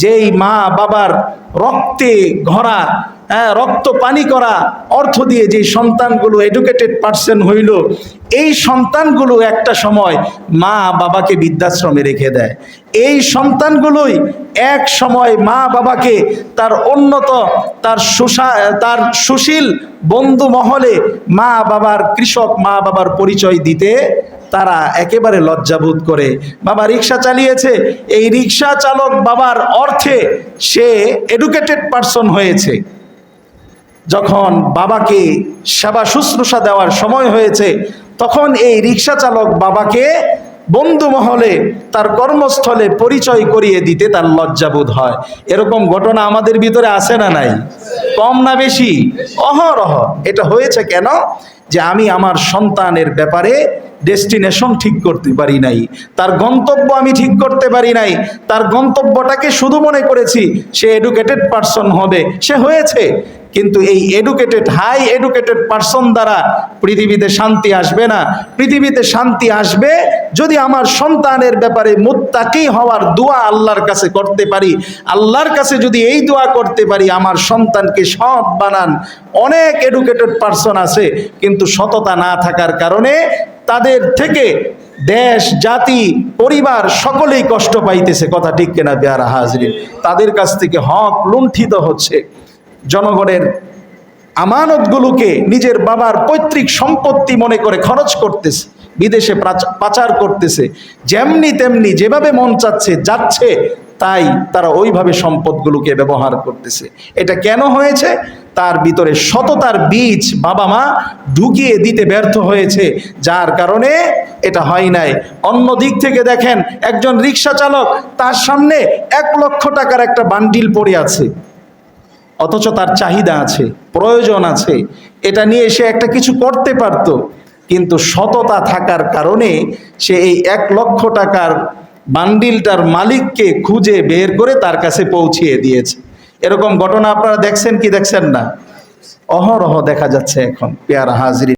যেই মা বাবার রক্তে ঘরা হ্যাঁ রক্ত পানি করা অর্থ দিয়ে যে সন্তানগুলো এডুকেটেড পার্সন হইল, এই সন্তানগুলো একটা সময় মা বাবাকে বৃদ্ধাশ্রমে রেখে দেয়। এই সন্তানগুলোই এক সময় মা বাবাকে তার উন্নত তার সুশা তার সুশীল বন্ধু মহলে মা বাবার কৃষক, মা বাবার পরিচয় দিতে তারা একেবারে লজ্জাবোধ করে, বাবা, রিক্সা চালিয়েছে। এই রিক্সা চালক বাবার অর্থে সে এডুকেটেড পার্সন হয়েছে। যখন বাবাকে সেবা শুশ্রূষা দেওয়ার সময় হয়েছে, তখন এই রিক্সা চালক বাবাকে বন্ধু মহলে তার কর্মস্থলে পরিচয় করিয়ে দিতে তার লজ্জাবোধ হয়। এরকম ঘটনা আমাদের ভিতরে আছে না নাই? কম না বেশি? অহরহ। এটা হয়েছে কেন? যে আমি আমার সন্তানের ব্যাপারে ডেস্টিনেশন ঠিক করতে পারি নাই। তার গন্তব্য আমি ঠিক করতে পারি নাই। তার গন্তব্যটাকে শুধু মনে করেছি, সে এডুকেটেড পার্সন হবে, সে হয়েছে। কিন্তু এই এডুকেটেড হাই এডুকেটেড পার্সন দ্বারা পৃথিবীতে শান্তি আসবে না। পৃথিবীতে শান্তি আসবে যদি আমার সন্তানের ব্যাপারে মুত্তাকি হওয়ার দোয়া আল্লাহর কাছে করতে পারি। আল্লাহর কাছে যদি এই দোয়া করতে পারি, আমার সন্তানকে সৎ বানান। অনেক এডুকেটেড পার্সন আছে, কিন্তু সততা না থাকার কারণে তাদের থেকে দেশ, জাতি, পরিবার সকলেই কষ্ট পাইতেছে। কথা ঠিক কিনা, বেয়ারা হাজরিন? তাদের কাছ থেকে হক লুণ্ঠিত হচ্ছে। জনগণের আমানতগুলোকে নিজের বাবার পৈতৃক সম্পত্তি মনে করে খরচ করতেছে, বিদেশে পাচার করতেছে, যেমনি তেমনি যেভাবে মন চাচ্ছে, যাচ্ছে, তাই তারা ওইভাবে সম্পদগুলোকে ব্যবহার করতেছে। এটা কেন হয়েছে? তার ভিতরে সততার বীজ বাবা মা ঢুকিয়ে দিতে ব্যর্থ হয়েছে, যার কারণে এটা হয় নাই। অন্য দিক থেকে দেখেন, একজন রিক্সা চালক, তার সামনে এক লক্ষ টাকার একটা বান্ডিল পড়ে আছে। অথচ তার চাহিদা আছে, প্রয়োজন আছে। এটা নিয়ে সে একটা কিছু করতে পারত, কিন্তু সততা থাকার কারণে সে এই এক লক্ষ টাকার বান্ডিলটার মালিককে খুঁজে বের করে তার কাছে পৌঁছিয়ে দিয়েছে। এরকম ঘটনা আপনারা দেখছেন কি দেখছেন না? অহরহ দেখা যাচ্ছে এখন, পেয়ার হাজরি